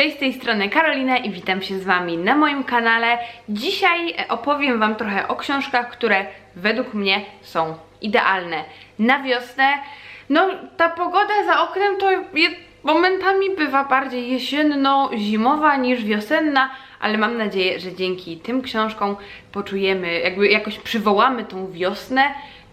Cześć, z tej strony Karolina i witam się z Wami na moim kanale. Dzisiaj e, opowiem Wam trochę o książkach, które według mnie są idealne na wiosnę. No, ta pogoda za oknem to momentami bywa bardziej jesienno-zimowa niż wiosenna, ale mam nadzieję, że dzięki tym książkom poczujemy, jakby jakoś przywołamy tą wiosnę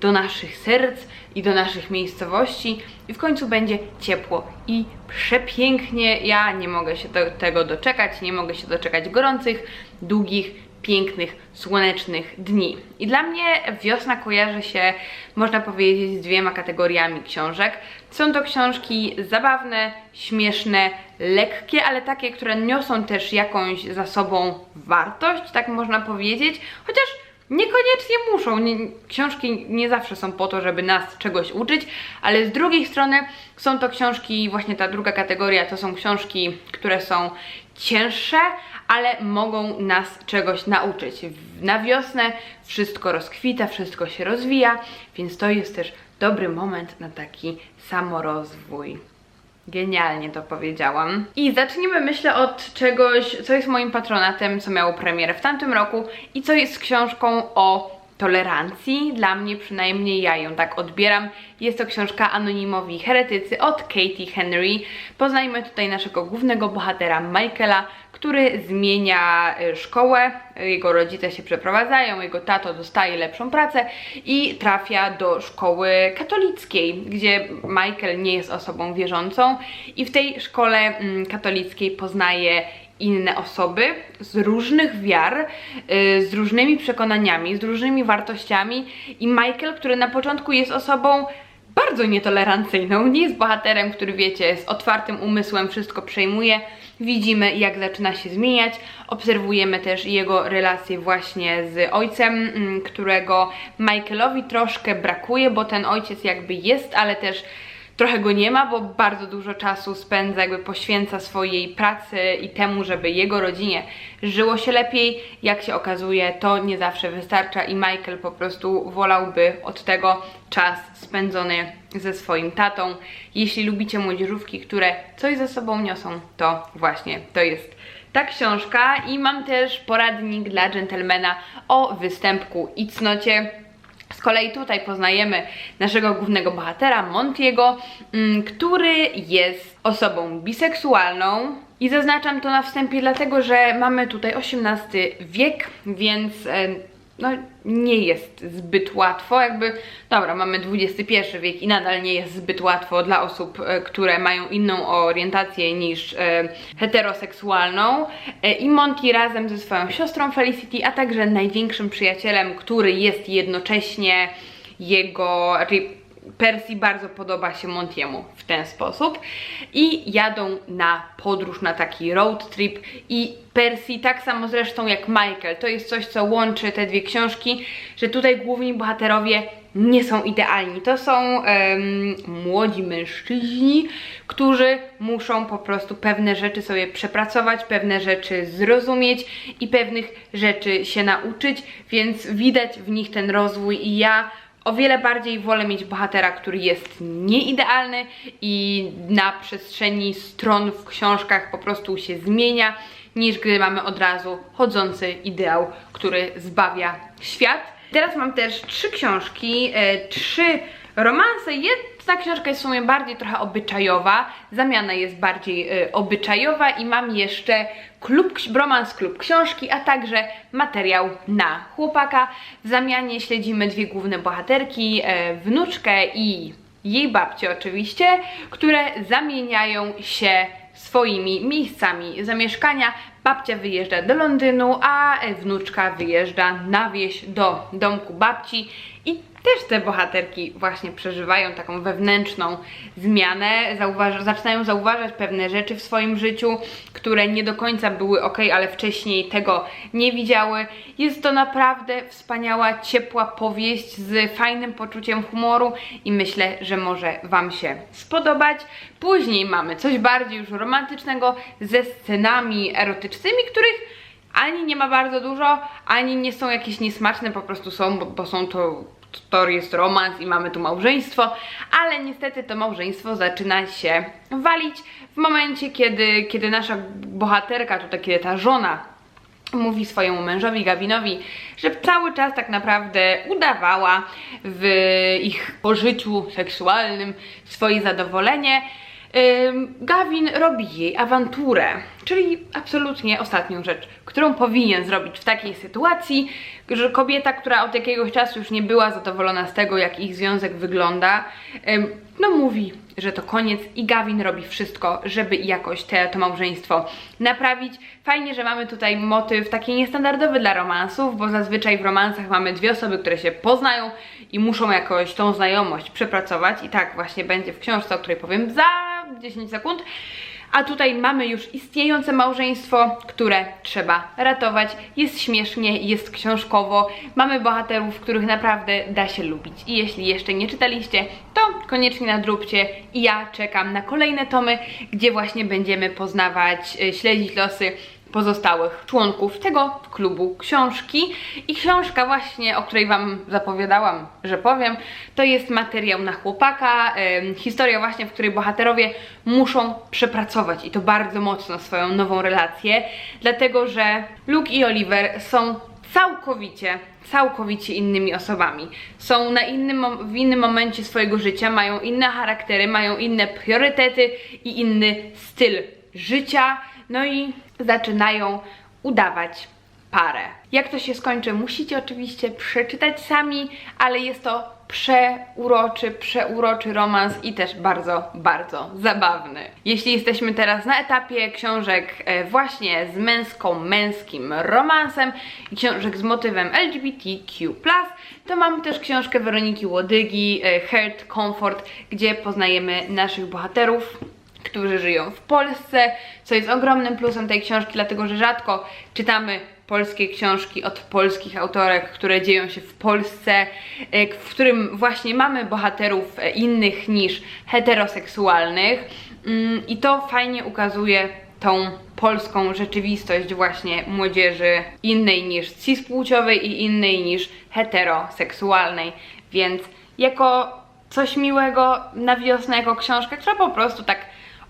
do naszych serc i do naszych miejscowości i w końcu będzie ciepło i przepięknie. Ja nie mogę się do, tego doczekać, nie mogę się doczekać gorących, długich, pięknych, słonecznych dni. I dla mnie wiosna kojarzy się, można powiedzieć, z dwiema kategoriami książek. Są to książki zabawne, śmieszne, lekkie, ale takie, które niosą też jakąś za sobą wartość, tak można powiedzieć, chociaż Niekoniecznie muszą. Nie, książki nie zawsze są po to, żeby nas czegoś uczyć, ale z drugiej strony są to książki, właśnie ta druga kategoria, to są książki, które są cięższe, ale mogą nas czegoś nauczyć. Na wiosnę wszystko rozkwita, wszystko się rozwija, więc to jest też dobry moment na taki samorozwój. Genialnie to powiedziałam. I zacznijmy, myślę, od czegoś, co jest moim patronatem, co miało premierę w tamtym roku i co jest książką o tolerancji. Dla mnie przynajmniej ja ją tak odbieram. Jest to książka Anonimowi Heretycy od Katie Henry. Poznajmy tutaj naszego głównego bohatera Michaela, który zmienia y, szkołę, jego rodzice się przeprowadzają, jego tato dostaje lepszą pracę i trafia do szkoły katolickiej, gdzie Michael nie jest osobą wierzącą i w tej szkole mm, katolickiej poznaje inne osoby z różnych wiar, y, z różnymi przekonaniami, z różnymi wartościami i Michael, który na początku jest osobą bardzo nietolerancyjną, nie jest bohaterem, który wiecie, z otwartym umysłem wszystko przejmuje. Widzimy jak zaczyna się zmieniać, obserwujemy też jego relacje właśnie z ojcem, mm, którego Michaelowi troszkę brakuje, bo ten ojciec jakby jest, ale też trochę go nie ma, bo bardzo dużo czasu spędza, jakby poświęca swojej pracy i temu, żeby jego rodzinie żyło się lepiej. Jak się okazuje, to nie zawsze wystarcza i Michael po prostu wolałby od tego czas spędzony ze swoim tatą. Jeśli lubicie młodzieżówki, które coś ze sobą niosą, to właśnie to jest ta książka i mam też poradnik dla dżentelmena o występku i cnocie z kolei tutaj poznajemy naszego głównego bohatera, Montiego, mm, który jest osobą biseksualną. I zaznaczam to na wstępie dlatego, że mamy tutaj XVIII wiek, więc e, no, nie jest zbyt łatwo, jakby, dobra, mamy XXI wiek i nadal nie jest zbyt łatwo dla osób, e, które mają inną orientację niż e, heteroseksualną. E, i Monty razem ze swoją siostrą Felicity, a także największym przyjacielem, który jest jednocześnie jego, raczej Percy bardzo podoba się Montiemu w ten sposób. I jadą na podróż, na taki road trip. I Percy, tak samo zresztą jak Michael, to jest coś, co łączy te dwie książki, że tutaj główni bohaterowie nie są idealni. To są um, młodzi mężczyźni, którzy muszą po prostu pewne rzeczy sobie przepracować, pewne rzeczy zrozumieć i pewnych rzeczy się nauczyć, więc widać w nich ten rozwój. I ja o wiele bardziej wolę mieć bohatera, który jest nieidealny i na przestrzeni stron w książkach po prostu się zmienia, niż gdy mamy od razu chodzący ideał, który zbawia świat. Teraz mam też trzy książki, e, trzy romanse. Jedna książka jest w sumie bardziej trochę obyczajowa, zamiana jest bardziej y, obyczajowa i mam jeszcze klub, romans klub książki, a także materiał na chłopaka. W zamianie śledzimy dwie główne bohaterki, y, wnuczkę i jej babcię oczywiście, które zamieniają się swoimi miejscami zamieszkania. Babcia wyjeżdża do Londynu, a wnuczka wyjeżdża na wieś do domku babci i też te bohaterki właśnie przeżywają taką wewnętrzną zmianę, zaczynają zauważać pewne rzeczy w swoim życiu, które nie do końca były ok, ale wcześniej tego nie widziały. Jest to naprawdę wspaniała, ciepła powieść z fajnym poczuciem humoru i myślę, że może Wam się spodobać. Później mamy coś bardziej już romantycznego ze scenami erotycznymi, których ani nie ma bardzo dużo, ani nie są jakieś niesmaczne, po prostu są, bo, bo są to to jest romans i mamy tu małżeństwo, ale niestety to małżeństwo zaczyna się walić w momencie, kiedy, kiedy nasza bohaterka, tutaj kiedy ta żona mówi swojemu mężowi Gavinowi, że cały czas tak naprawdę udawała w ich pożyciu seksualnym swoje zadowolenie. Gavin robi jej awanturę, czyli absolutnie ostatnią rzecz, którą powinien zrobić w takiej sytuacji, że kobieta, która od jakiegoś czasu już nie była zadowolona z tego, jak ich związek wygląda, no mówi, że to koniec i Gavin robi wszystko, żeby jakoś te, to małżeństwo naprawić. Fajnie, że mamy tutaj motyw taki niestandardowy dla romansów, bo zazwyczaj w romansach mamy dwie osoby, które się poznają i muszą jakoś tą znajomość przepracować i tak właśnie będzie w książce, o której powiem za 10 sekund. A tutaj mamy już istniejące małżeństwo, które trzeba ratować. Jest śmiesznie, jest książkowo. Mamy bohaterów, których naprawdę da się lubić. I jeśli jeszcze nie czytaliście, to koniecznie nadróbcie. I ja czekam na kolejne tomy, gdzie właśnie będziemy poznawać, e, śledzić losy pozostałych członków tego klubu książki. I książka właśnie, o której Wam zapowiadałam, że powiem, to jest materiał na chłopaka, historia właśnie, w której bohaterowie muszą przepracować i to bardzo mocno swoją nową relację, dlatego że Luke i Oliver są całkowicie, całkowicie innymi osobami. Są na innym, w innym momencie swojego życia, mają inne charaktery, mają inne priorytety i inny styl życia, no i zaczynają udawać parę. Jak to się skończy, musicie oczywiście przeczytać sami, ale jest to przeuroczy, przeuroczy romans i też bardzo, bardzo zabawny. Jeśli jesteśmy teraz na etapie książek e, właśnie z męsko-męskim romansem i książek z motywem LGBTQ+, to mamy też książkę Weroniki Łodygi, e, Heart Comfort, gdzie poznajemy naszych bohaterów, którzy żyją w Polsce, co jest ogromnym plusem tej książki, dlatego że rzadko czytamy polskie książki od polskich autorek, które dzieją się w Polsce, e, w którym właśnie mamy bohaterów e, innych niż heteroseksualnych. Mm, i to fajnie ukazuje tą polską rzeczywistość właśnie młodzieży innej niż cispłciowej i innej niż heteroseksualnej, więc jako coś miłego na wiosnę, jako książkę, która po prostu tak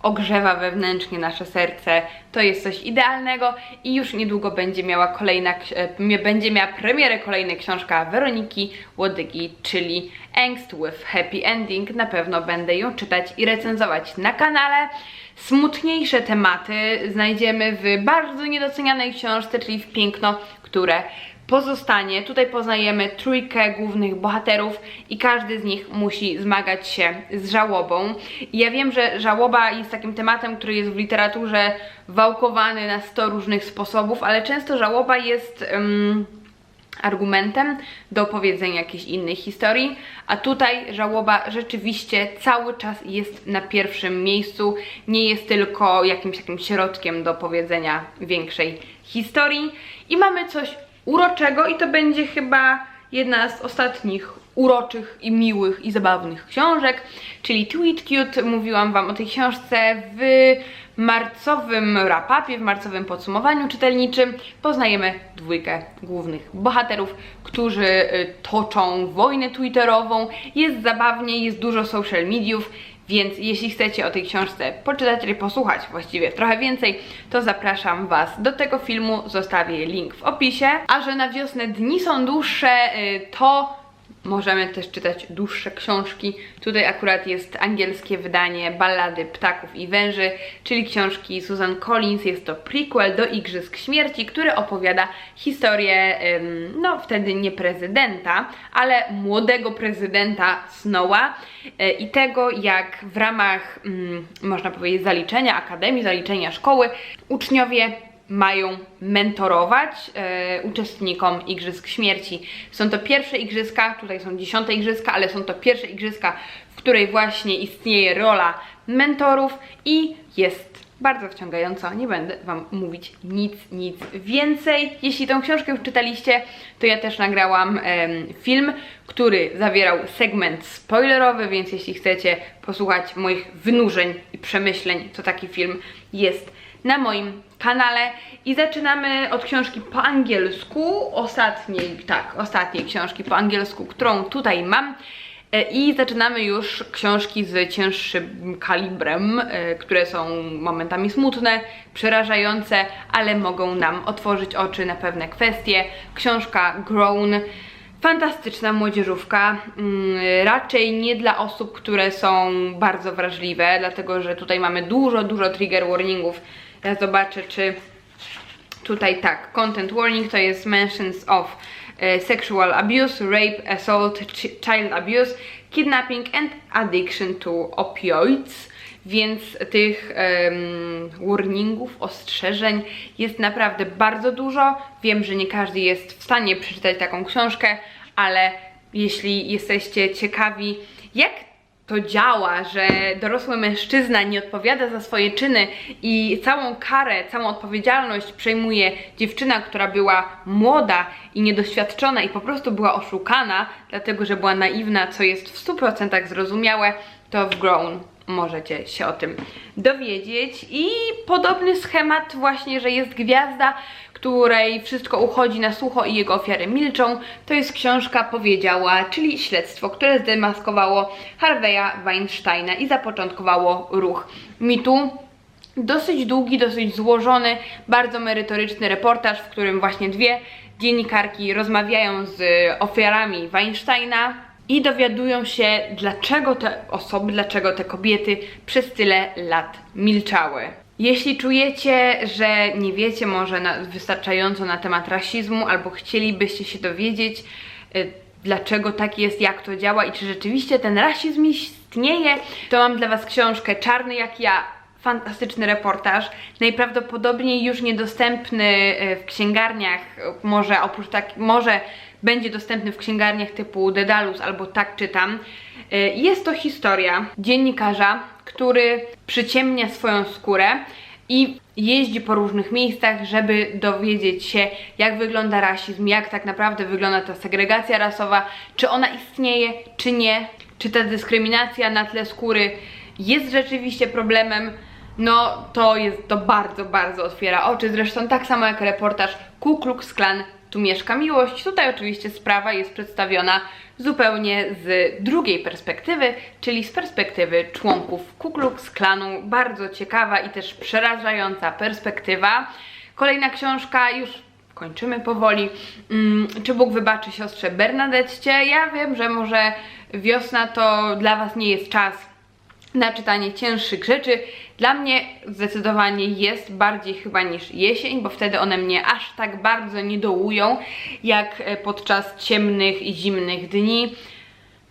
ogrzewa wewnętrznie nasze serce. To jest coś idealnego i już niedługo będzie miała kolejna, e, będzie miała premierę kolejna książka Weroniki Łodygi, czyli Angst with Happy Ending. Na pewno będę ją czytać i recenzować na kanale. Smutniejsze tematy znajdziemy w bardzo niedocenianej książce, czyli w Piękno, które pozostanie. Tutaj poznajemy trójkę głównych bohaterów i każdy z nich musi zmagać się z żałobą. I ja wiem, że żałoba jest takim tematem, który jest w literaturze wałkowany na 100 różnych sposobów, ale często żałoba jest. em, argumentem do opowiedzenia jakiejś innej historii, a tutaj żałoba rzeczywiście cały czas jest na pierwszym miejscu, nie jest tylko jakimś takim środkiem do powiedzenia większej historii i mamy coś uroczego i to będzie chyba jedna z ostatnich uroczych i miłych i zabawnych książek, czyli Tweet Cute. Mówiłam Wam o tej książce w marcowym rapapie, w marcowym podsumowaniu czytelniczym. Poznajemy dwójkę głównych bohaterów, którzy y, toczą wojnę twitterową. Jest zabawnie, jest dużo social mediów, więc jeśli chcecie o tej książce poczytać czy posłuchać właściwie trochę więcej, to zapraszam Was do tego filmu. Zostawię link w opisie. A że na wiosnę dni są dłuższe, y, to możemy też czytać dłuższe książki. Tutaj akurat jest angielskie wydanie Ballady Ptaków i Węży, czyli książki Susan Collins. Jest to prequel do Igrzysk Śmierci, który opowiada historię, no wtedy nie prezydenta, ale młodego prezydenta Snowa y, i tego, jak w ramach, ym, można powiedzieć, zaliczenia akademii, zaliczenia szkoły, uczniowie mają mentorować e, uczestnikom Igrzysk Śmierci. Są to pierwsze igrzyska, tutaj są dziesiąte igrzyska, ale są to pierwsze igrzyska, w której właśnie istnieje rola mentorów i jest bardzo wciągająco. Nie będę Wam mówić nic, nic więcej. Jeśli tą książkę czytaliście, to ja też nagrałam film, który zawierał segment spoilerowy, więc jeśli chcecie posłuchać moich wynurzeń i przemyśleń, to taki film jest na moim kanale i zaczynamy od książki po angielsku, ostatniej, tak, ostatniej książki po angielsku, którą tutaj mam. E, I zaczynamy już książki z cięższym kalibrem, e, które są momentami smutne, przerażające, ale mogą nam otworzyć oczy na pewne kwestie. Książka Grown, fantastyczna młodzieżówka, mm, raczej nie dla osób, które są bardzo wrażliwe, dlatego że tutaj mamy dużo, dużo trigger warningów. Ja zobaczę, czy tutaj tak, content warning to jest mentions of e, sexual abuse, rape, assault, chi- child abuse, kidnapping and addiction to opioids. Więc tych em, warningów, ostrzeżeń jest naprawdę bardzo dużo. Wiem, że nie każdy jest w stanie przeczytać taką książkę, ale jeśli jesteście ciekawi, jak to działa, że dorosły mężczyzna nie odpowiada za swoje czyny i całą karę, całą odpowiedzialność przejmuje dziewczyna, która była młoda i niedoświadczona i po prostu była oszukana, dlatego że była naiwna, co jest w 100% zrozumiałe, to w Grown możecie się o tym dowiedzieć. I podobny schemat właśnie, że jest gwiazda, której wszystko uchodzi na sucho i jego ofiary milczą, to jest książka Powiedziała, czyli śledztwo, które zdemaskowało Harveya Weinsteina i zapoczątkowało ruch mitu. Dosyć długi, dosyć złożony, bardzo merytoryczny reportaż, w którym właśnie dwie dziennikarki rozmawiają z ofiarami Weinsteina i dowiadują się, dlaczego te osoby, dlaczego te kobiety przez tyle lat milczały. Jeśli czujecie, że nie wiecie może na, wystarczająco na temat rasizmu, albo chcielibyście się dowiedzieć, y, dlaczego tak jest, jak to działa i czy rzeczywiście ten rasizm istnieje, to mam dla Was książkę Czarny jak ja. Fantastyczny reportaż, najprawdopodobniej już niedostępny e, w księgarniach, może oprócz tak, może będzie dostępny w księgarniach typu Dedalus albo Tak Czytam. E, Jest to historia dziennikarza, który przyciemnia swoją skórę i jeździ po różnych miejscach, żeby dowiedzieć się, jak wygląda rasizm, jak tak naprawdę wygląda ta segregacja rasowa, czy ona istnieje, czy nie, czy ta dyskryminacja na tle skóry jest rzeczywiście problemem, no to jest to bardzo, bardzo otwiera oczy. Zresztą tak samo jak reportaż Ku Klux Klan tu mieszka miłość. Tutaj oczywiście sprawa jest przedstawiona zupełnie z drugiej perspektywy, czyli z perspektywy członków Ku Klux Klanu. Bardzo ciekawa i też przerażająca perspektywa. Kolejna książka już kończymy powoli. Mm, czy Bóg wybaczy siostrze Bernadette? Ja wiem, że może wiosna to dla Was nie jest czas na czytanie cięższych rzeczy. Dla mnie zdecydowanie jest bardziej chyba niż jesień, bo wtedy one mnie aż tak bardzo nie dołują, jak e, podczas ciemnych i zimnych dni.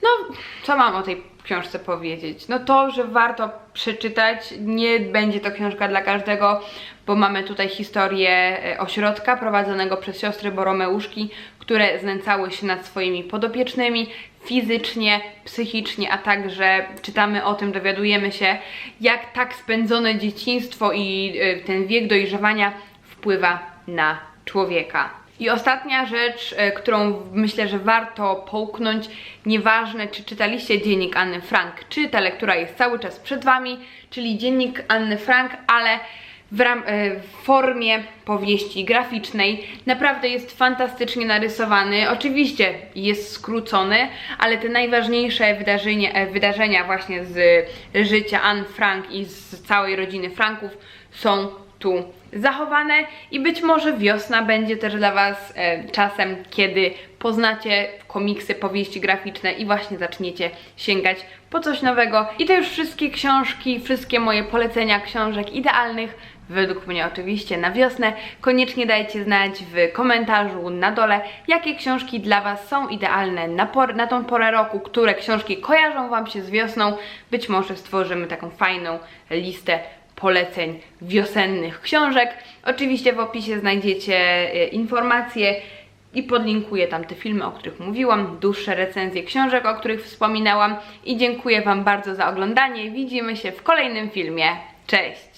No, co mam o tej książce powiedzieć? No to, że warto przeczytać, nie będzie to książka dla każdego, bo mamy tutaj historię e, ośrodka prowadzonego przez siostry Boromeuszki, które znęcały się nad swoimi podopiecznymi fizycznie, psychicznie, a także czytamy o tym, dowiadujemy się, jak tak spędzone dzieciństwo i e, ten wiek dojrzewania wpływa na człowieka. I ostatnia rzecz, e, którą myślę, że warto połknąć, nieważne czy czytaliście dziennik Anny Frank, czy ta lektura jest cały czas przed Wami, czyli dziennik Anny Frank, ale w, e, w formie powieści graficznej. Naprawdę jest fantastycznie narysowany. Oczywiście jest skrócony, ale te najważniejsze wydarzenia, e, wydarzenia właśnie z życia Anne Frank i z całej rodziny Franków są tu zachowane i być może wiosna będzie też dla Was e, czasem, kiedy poznacie komiksy, powieści graficzne i właśnie zaczniecie sięgać po coś nowego. I to już wszystkie książki, wszystkie moje polecenia książek idealnych według mnie oczywiście na wiosnę. Koniecznie dajcie znać w komentarzu na dole, jakie książki dla Was są idealne na, por- na tą porę roku, które książki kojarzą Wam się z wiosną. Być może stworzymy taką fajną listę poleceń wiosennych książek. Oczywiście w opisie znajdziecie e, informacje i podlinkuję tam te filmy, o których mówiłam, dłuższe recenzje książek, o których wspominałam i dziękuję Wam bardzo za oglądanie. Widzimy się w kolejnym filmie. Cześć!